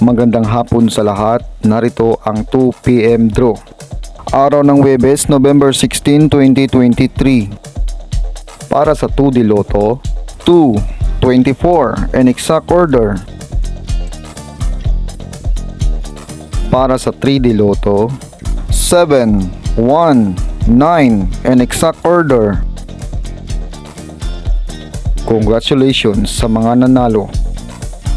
Magandang hapon sa lahat. Narito ang 2pm draw. Araw ng Webes, November 16, 2023. Para sa 2D Lotto, 2, 24, and exact order. Para sa 3D Lotto, 7, 1, 9, and exact order. Congratulations sa mga nanalo.